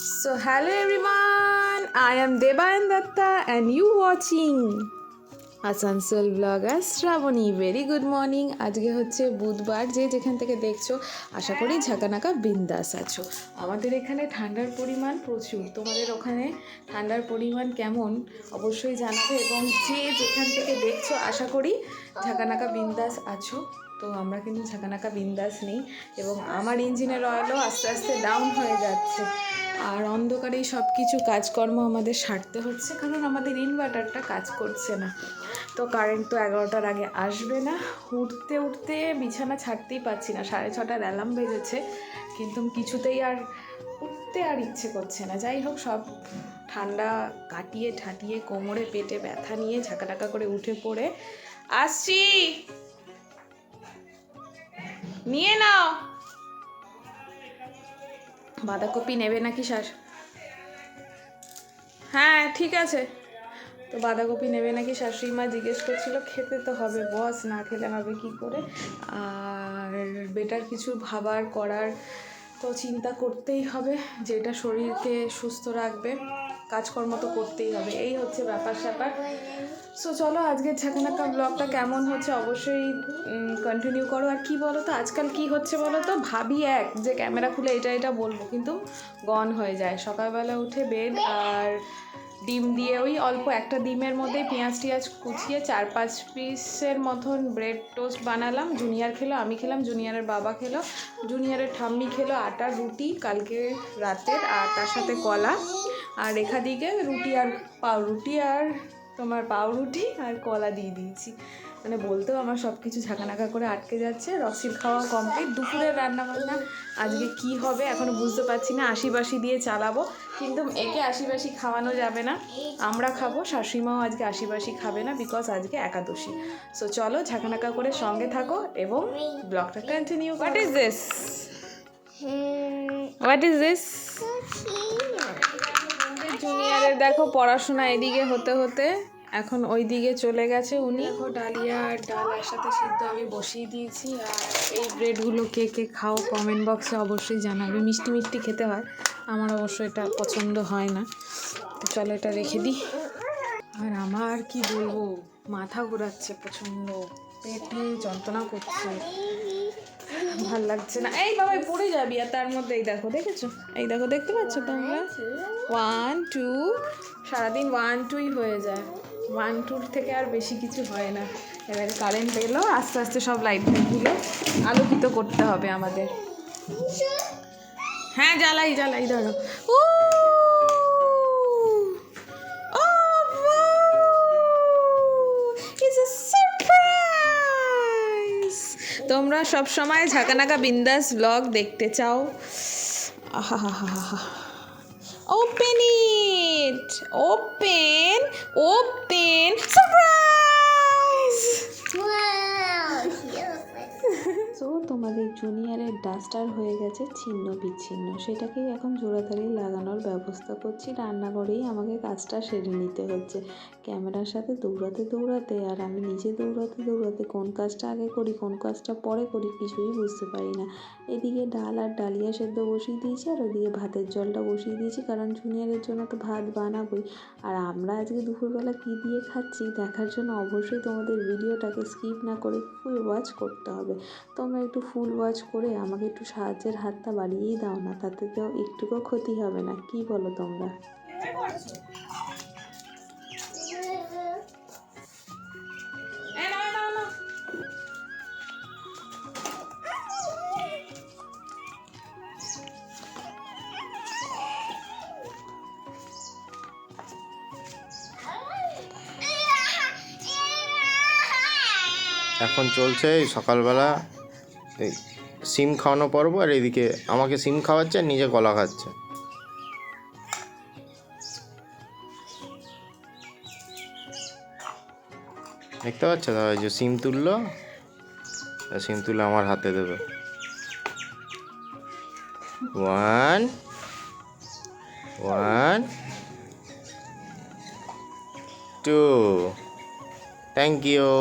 So hello everyone, I am Debayan Datta and you watching Asansol blogger Shrabani very good morning আজকে হচ্ছে বুধবার যে যেখান থেকে দেখছ আশা করি ঝাঁকানাকা বিন্দাস আছো। আমাদের এখানে ঠান্ডার পরিমাণ প্রচুর। তোমাদের ওখানে ঠান্ডার পরিমাণ কেমন? অবশ্যই জানাবে। এবং যে যেখান থেকে দেখছ আশা করি ঝাঁকানাকা বিন্দাস আছো। তো আমরা কিন্তু ঝাঁকানাকা বিন্দাস নেই এবং আমার ইঞ্জিনের অয়েলও আস্তে আস্তে ডাউন হয়ে যাচ্ছে। আর অন্ধকারেই সব কিছু কাজকর্ম আমাদের সারতে হচ্ছে, কারণ আমাদের ইনভার্টারটা কাজ করছে না। তো কারেন্ট তো এগারোটার আগে আসবে না। উঠতে উঠতে বিছানা ছাড়তেই পাচ্ছি না। সাড়ে ছটার অ্যালার্ম বেজেছে, কিন্তু কিছুতেই আর উঠতে আর ইচ্ছে করছে না। যাই হোক, সব ঠান্ডা কাটিয়ে ঠাটিয়ে কোমরে পেটে ব্যথা নিয়ে ঝাঁকাটাকা করে উঠে পড়ে আসছি। নিয়ে নাও। বাঁধাকপি নেবে নাকি স্যার? হ্যাঁ ঠিক আছে। তো বাঁধাকপি নেবে নাকি শাশুড়ি মা জিজ্ঞেস করছিল, খেতে তো হবে, বস, না খেলে হবে কি করে? আর বেটার কিছু ভাবার, করার তো চিন্তা করতেই হবে, যেটা শরীরকে সুস্থ রাখবে, কাজকর্ম তো করতেই হবে। এই হচ্ছে ব্যাপার স্যাপার সো চলো আজকে ঝাঁকানাকা ব্লগটা কেমন হচ্ছে অবশ্যই কন্টিনিউ করো। আর কি বলো তো আজকাল কি হচ্ছে বলো তো ভাবি এক যে ক্যামেরা খুলে এটা এটা বলব, কিন্তু গন হয়ে যায়। সকালবেলা উঠে বেড আর ডিম দিয়ে ওই অল্প একটা ডিমের মধ্যে পেঁয়াজ টিয়াজ কুচিয়ে চার পাঁচ পিসের মতন ব্রেড টোস্ট বানালাম। জুনিয়র খেলো, আমি খেলাম জুনিয়রের বাবা খেলো জুনিয়রের ঠাম্মি খেলো আটার রুটি, কালকে রাতের, আর তার সাথে কলা। আর রেখা দিকে রুটি আর, পাউরুটি আর তোমার পাউরুটি আর কলা দিয়ে দিয়েছি। মানে বলতেও আমার সব কিছু ঝাঁকানাকা করে আটকে যাচ্ছে। রসির খাওয়া কমপ্লিট দুপুরের রান্না বান্না আজকে কি হবে এখনও বুঝতে পারছি না। আশিবাসি দিয়ে চালাবো কিন্তু একে আশিবাসি খাওয়ানো যাবে না। আমরা খাব শাশুড়িমাও আজকে আশিবাসি খাবে না বিকজ আজকে একাদশী। সো চলো ঝাঁকানাকা করে সঙ্গে থাকো এবং ব্লগটা continue what is this what is this জুনিয়রের দেখো পড়াশোনা এদিকে হতে হতে এখন ওই দিকে চলে গেছে উনি। দেখো ডালিয়া আর ডাল একসাথে সিদ্ধ আমি বসিয়ে দিয়েছি আর এই ব্রেডগুলো কে কে খাও কমেন্ট বক্সে অবশ্যই জানাবে। মিষ্টি মিষ্টি খেতে হয় আমার অবশ্য এটা পছন্দ হয় না। তো চলো এটা রেখে দিই। আর আমার কি বলব মাথা ঘোরাচ্ছে প্রচণ্ড পেটে যন্ত্রণা করছে। ভালো লাগছে না। এই বাবাই পড়ে যাবি আর তার মধ্যে এই দেখো দেখেছ? এই দেখো দেখতে পাচ্ছ তোমরা? ওয়ান টু সারাদিন ওয়ান টুই হয়ে যায়। ওয়ান টুর থেকে আর বেশি কিছু হয় না। এবারে কারেন্ট এলো, আস্তে আস্তে সব লাইটগুলো আলোকিত করতে হবে আমাদের। হ্যাঁ জ্বালাই জ্বালাই, ধরো। ও তোমরা সব সময় ঝাঁকানাকা বিন্দাস ব্লগ দেখতে চাও। Open it open open surprise so তোমাদের জুনিয়রের ডাস্টার হয়ে গেছে ছিন্ন বিচ্ছিন্ন। সেটাকেই এখন জোড়াতাড়ি লাগানোর ব্যবস্থা করছি। রান্নাঘরেই আমাকে কাজটা সেরে নিতে হচ্ছে। ক্যামেরার সাথে দৌড়াতে দৌড়াতে আর আমি নিজে দৌড়াতে দৌড়াতে কোন কাজটা আগে করি, কোন কাজটা পরে করি কিছুই বুঝতে পারি না। এদিকে ডাল আর ডালিয়া সেদ্ধ বসিয়ে দিয়েছি আর ওদিকে ভাতের জলটা বসিয়ে দিয়েছি কারণ জুনিয়রের জন্য তো ভাত বানাবোই। আর আমরা আজকে দুপুরবেলা কী দিয়ে খাচ্ছি দেখার জন্য অবশ্যই তোমাদের ভিডিওটাকে স্কিপ না করে ফুল ওয়াচ করতে হবে। তোমরা একটু ফুল ওয়াচ করে আমাকে একটু সাহায্যের হাতটা বাড়িয়েই দাও না, তাতে তো একটুকুও ক্ষতি হবে না। কি বলো তোমরা? এখন চলছে সকালবেলা এই সিম খাওয়ানো পর্ব আর এদিকে আমাকে সিম খাওয়াচ্ছে আর নিজে কলা খাচ্ছে। দেখতে পাচ্ছ দাদা যে সিম তুললো সিম তুলে আমার হাতে দেবে। One one, two, thank you.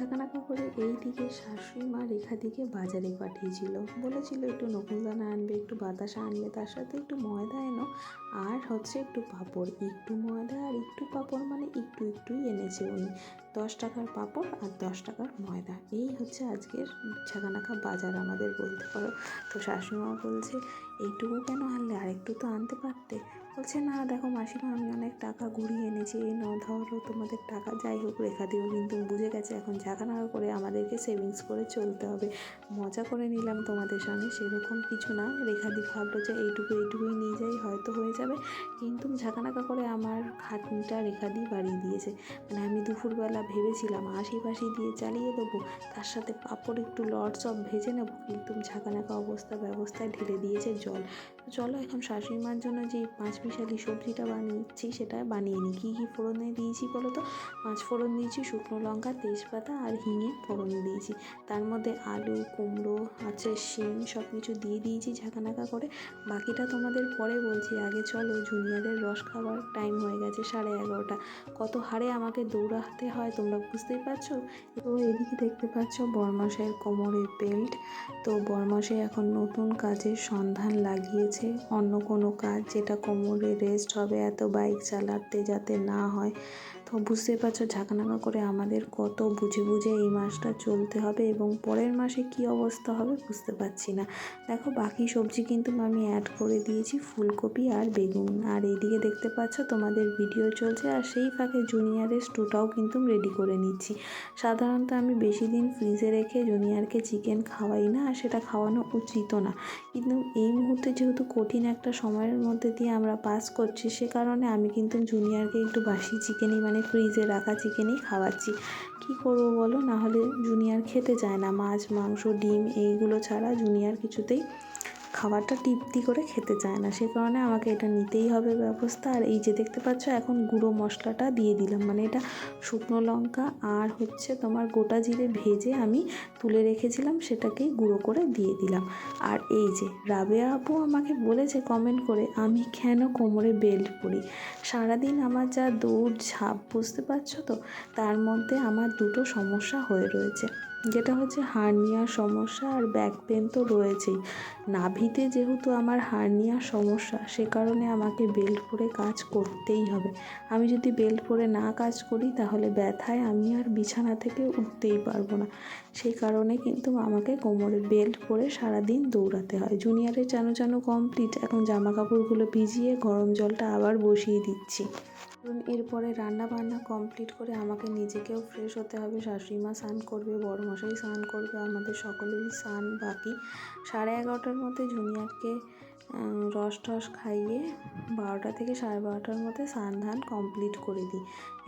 ঝাঁকানাকা করে এই দিকে শাশুড়ি মা রেখা দিকে বাজারে পাঠিয়েছিল। বলেছিল, একটু নকুলদানা আনবে, একটু বাতাসা আনবে, তার সাথে একটু ময়দা এনো, আর হচ্ছে একটু পাঁপড়। একটু ময়দা আর একটু পাঁপড় মানে একটু একটুই এনেছে উনি। দশ টাকার পাঁপড় আর দশ টাকার ময়দা। এই হচ্ছে আজকের ঝাঁকানাকা বাজার আমাদের বলতে পারো। তো শাশুড়ি মা বলছে, এইটুকু কেন আনলে? আরেকটু তো আনতে পারতে। বলছে, না, দেখো মাসিমা, আমি অনেক টাকা ঘুরিয়ে এনেছি। এই ন ধরো, তোমাদের টাকা যাই হোক, রেখা দিও। কিন্তু বুঝে গেছে, এখন ঝাঁকানাকা করে আমাদেরকে সেভিংস করে চলতে হবে। মজা করে নিলাম তোমাদের সঙ্গে, সেরকম কিছু না। রেখা দি ভাবলো যে, এইটুকু, এইটুকুই নিয়ে যাই, হয়তো হয়ে যাবে। কিন্তু ঝাঁকানাকা করে আমার খাটনিটা রেখা দিয়ে বাড়িয়ে দিয়েছে। মানে আমি দুপুরবেলা ভেবেছিলাম আশেপাশে দিয়ে চালিয়ে দেবো, তার সাথে পাপড় একটু লট সব ভেজে নেব। একদম ঝাঁকানাকা অবস্থা ব্যবস্থায় ঢেলে দিয়েছে জল। চলো এখন শাশুড়ি মার জন্য যে পাঁচ মিশালি সবজিটা বানিয়েছি সেটা বানিয়ে নিই। কী কী ফোড়নে দিয়েছি বলো তো? পাঁচ ফোড়ন দিয়েছি, শুকনো লঙ্কা, তেজপাতা আর হিঙে ফোড়ন দিয়েছি। তার মধ্যে আলু, কুমড়ো, আছে শিম সব কিছু দিয়ে দিয়েছি ঝাঁকানাকা করে। বাকিটা তোমাদের পরে বলছি। আগে চলো জুনিয়রের রস খাবার টাইম হয়ে গেছে সাড়ে এগারোটা। কত হারে আমাকে দৌড়াতে হয় তোমরা বুঝতেই পারছ? তো এদিকে দেখতে পাচ্ছ বরমাসের কোমরের বেল্ট তো বরমাসে এখন নতুন কাজের সন্ধান লাগিয়েছে। অন্য কোনো কাজ যেটা কোমরে রেস্ট হবে, এত বাইক চালাতে যাতে না হয়। তো বুঝতেই পারছ ঝাঁকানাকা করে আমাদের কত বুঝে বুঝে এই মাসটা চলতে হবে এবং পরের মাসে কি অবস্থা হবে বুঝতে পারছি না। দেখো, বাকি সবজি কিন্তু আমি অ্যাড করে দিয়েছি, ফুলকপি আর বেগুন। আর এইদিকে দেখতে পাচ্ছ, তোমাদের ভিডিও চলছে আর সেই ফাঁকে জুনিয়রের স্টুটাও কিন্তু রেডি করে নিচ্ছি। সাধারণত আমি বেশি দিন ফ্রিজে রেখে জুনিয়রকে চিকেন খাওয়াই না, আর সেটা খাওয়ানো উচিতও না। কিন্তু এই মুহূর্তে যেহেতু কঠিন একটা সময়ের মধ্যে দিয়ে আমরা পাস করছি, সে কারণে আমি কিন্তু জুনিয়রকে একটু বাসি চিকেনই মানে ফ্রিজে রাখা চিকেনই খাওয়াচ্ছি। কি করব বলো? নাহলে জুনিয়র খেতে চায় না, মাছ, মাংস, ডিম, এইগুলো ছাড়া জুনিয়র কিছুতেই খাবারটা তৃপ্তি করে খেতে চায় না। সে কারণে আমাকে এটা নিতেই হবে ব্যবস্থা। আর এই যে দেখতে পাচ্ছ, এখন গুঁড়ো মশলাটা দিয়ে দিলাম। মানে এটা শুকনো লঙ্কা আর হচ্ছে তোমার গোটা জিরে ভেজে আমি তুলে রেখেছিলাম, সেটাকেই গুঁড়ো করে দিয়ে দিলাম। আর এই যে রাবেয়া আপু আমাকে বলেছে কমেন্ট করে, আমি কেন কোমরে বেল্ট পরি? সারাদিন আমার যা দৌড় ঝাঁপ বুঝতে পারছ তো? তার মধ্যে আমার দুটো সমস্যা হয়ে রয়েছে। যেটা হচ্ছে হার্নিয়ার সমস্যা আর ব্যাক পেন তো রয়েছেই। নাভিতে যেহেতু আমার হার্নিয়ার সমস্যা, সে কারণে আমাকে বেল্ট পরে কাজ করতেই হবে। আমি যদি বেল্ট পরে না কাজ করি, তাহলে ব্যথায় আমি আর বিছানা থেকে উঠতেই পারব না। সেই কারণে কিন্তু আমাকে কোমরে বেল্ট পরে সারাদিন দৌড়াতে হয়। জুনিয়রের চানো চানো কমপ্লিট এখন জামা কাপড়গুলো ভিজিয়ে গরম জলটা আবার বসিয়ে দিচ্ছি। কারণ এরপরে রান্না বান্না কমপ্লিট করে আমাকে নিজেকেও ফ্রেশ হতে হবে। শাশুড়ি মা স্নান করবে বড় মশাই স্নান করবে, আমাদের সকলেরই স্নান বাকি। সাড়ে এগারোটার মধ্যে জুনিয়রকে রস টস খাইয়ে বারোটা থেকে সাড়ে বারোটার মধ্যে স্নান ধান কমপ্লিট করে দিই।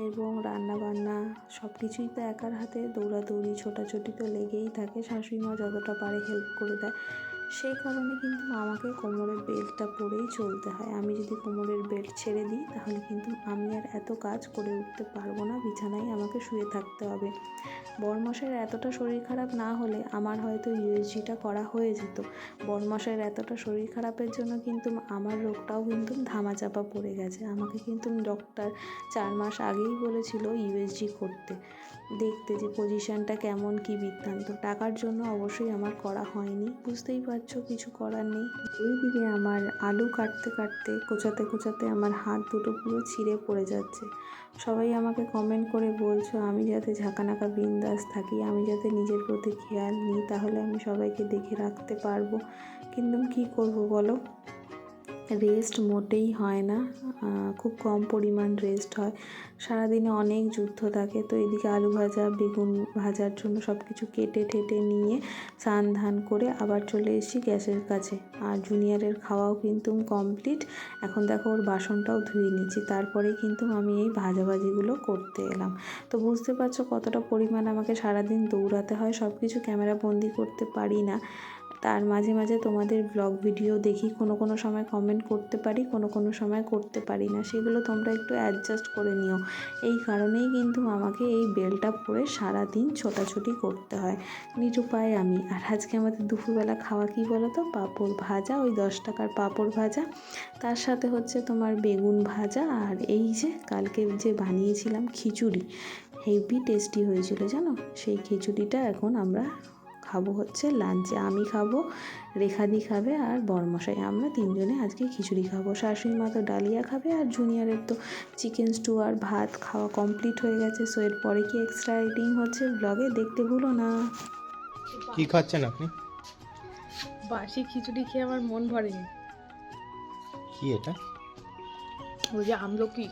এবং রান্না বান্না সব কিছুই তো একার হাতে, দৌড়াদৌড়ি, ছোটাছুটি তো লেগেই থাকে। শাশুড়ি মা যতটা পারে হেল্প করে দেয়। সেই কারণে কিন্তু আমাকে কোমরের বেল্টটা পরেই চলতে হয়। আমি যদি কোমরের বেল্ট ছেড়ে দিই, তাহলে কিন্তু আমি আর এত কাজ করে উঠতে পারব না, বিছানায় আমাকে শুয়ে থাকতে হবে। বরমশাইয়ের এতটা শরীর খারাপ না হলে আমার হয়তো ইউএসজিটা করা হয়ে যেত। বরমশাইয়ের এতটা শরীর খারাপের জন্য কিন্তু আমার রোগটাও কিন্তু ধামাচাপা পড়ে গেছে। আমাকে কিন্তু ডক্টর চার মাস আগেই বলেছিল ইউএসজি করতে। দেখতে যে পজিশনটা কেমন, কি বৃত্তান্ত। টাকার জন্য অবশ্যই আমার করা হয়নি। বুঝতেই পারছ, কিছু করার নেই। এইদিকে আমার আলু কাটতে কাটতে, কোচাতে কোচাতে আমার হাত দুটো পুরো ছিঁড়ে পড়ে যাচ্ছে। সবাই আমাকে কমেন্ট করে বলছো, আমি যাতে ঝাঁকানাকা বিন্দাস থাকি, আমি যাতে নিজের প্রতি খেয়াল নিই, তাহলে আমি সবাইকে দেখে রাখতে পারব। কিন্তু কী করব বলো? রেস্ট মোটেই হয় না। খুব কম পরিমাণ রেস্ট হয়। সারাদিনে অনেক যুদ্ধ থাকে, তো এদিকে আলু ভাজা, বেগুন ভাজার জন্য সব কিছু কেটে ঠেটে নিয়ে স্নান ধান করে আবার চলে এসেছি গ্যাসের কাছে। আর জুনিয়রের খাওয়াও কিন্তু কমপ্লিট এখন দেখো ওর বাসনটাও ধুয়ে নিচ্ছি তারপরে কিন্তু আমি এই ভাজাভাজিগুলো করতে এলাম। তো বুঝতে পারছ কতটা পরিমাণ আমাকে সারাদিন দৌড়াতে হয় সব কিছু ক্যামেরা বন্দি করতে পারি না। তার মাঝে মাঝে তোমাদের ব্লগ ভিডিও দেখি, কোনো কোনো সময় কমেন্ট করতে পারি, কোনো কোনো সময় করতে পারি না। সেগুলো তোমরা একটু অ্যাডজাস্ট করে নিও। এই কারণেই কিন্তু আমাকে এই বেলটা পরে সারাদিন ছোটাছুটি করতে হয়। নিরুপায় আমি। আর আজকে আমাদের দুপুরবেলা খাওয়া কী বলো তো পাঁপড় ভাজা, ওই দশ টাকার পাঁপড় ভাজা। তার সাথে হচ্ছে তোমার বেগুন ভাজা আর এই যে কালকে যে বানিয়েছিলাম খিচুড়ি। হেভি টেস্টি হয়েছিল জানো? সেই খিচুড়িটা এখন আমরা খাব হচ্ছে লাঞ্চে আমি খাব রেখাদি খাবে আর বরমশাই আমরা তিনজনে আজকে খিচুড়ি খাব। শাশুড়ি মা তো ডালিয়া খাবে আর জুনিয়রের তো চিকেন স্টু আর ভাত খাওয়া কমপ্লিট হয়ে গেছে। সো এরপরে কি এক্সট্রা রাইটিং হচ্ছে ব্লগে দেখতে ভুলো না। কি খাচ্ছেন আপনি? বাসি খিচুড়ি খেয়ে আমার মন ভরেনি। কি এটা? ওই যে আমলকি।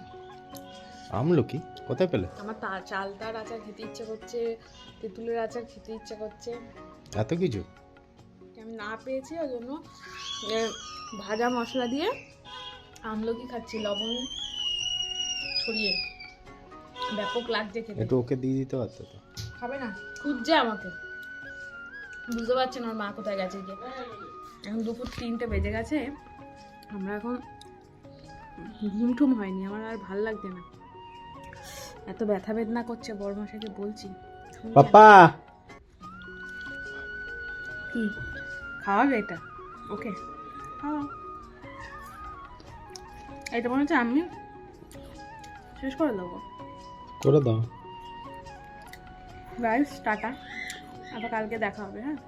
আমলকি? কোথায় পেলে? আমার তা চালতার আচার খেতে ইচ্ছে করছে তেঁতুলের আচার খেতে ইচ্ছে করছে। এত কিছু? আমি না পেয়েছি ওই জন্য ভাজা মশলা দিয়ে আমলকি খাচ্ছি লবণ ছড়িয়ে। ব্যাপক লাগছে খেতে। একটু ওকে দিয়ে দিতে পারতো তো? খাবে না খুঁজছে আমাকে। বুঝতে পারছেন ওর মা কোথায় গেছে গিয়ে। এখন দুপুর তিনটে বেজে গেছে আমরা এখন ঘুম টুম হয়নি আমার আর ভালো লাগছে না। এত ব্যথা বেদনা করছে বড় মশাইকে বলছি। পাপা কি? খাওয়াবে এটা? ওকে খাওয়া। এটা মনে হচ্ছে আমি শেষ করে দেবো। করে দাও। রাইস টাটা। আবার কালকে দেখা হবে হ্যাঁ?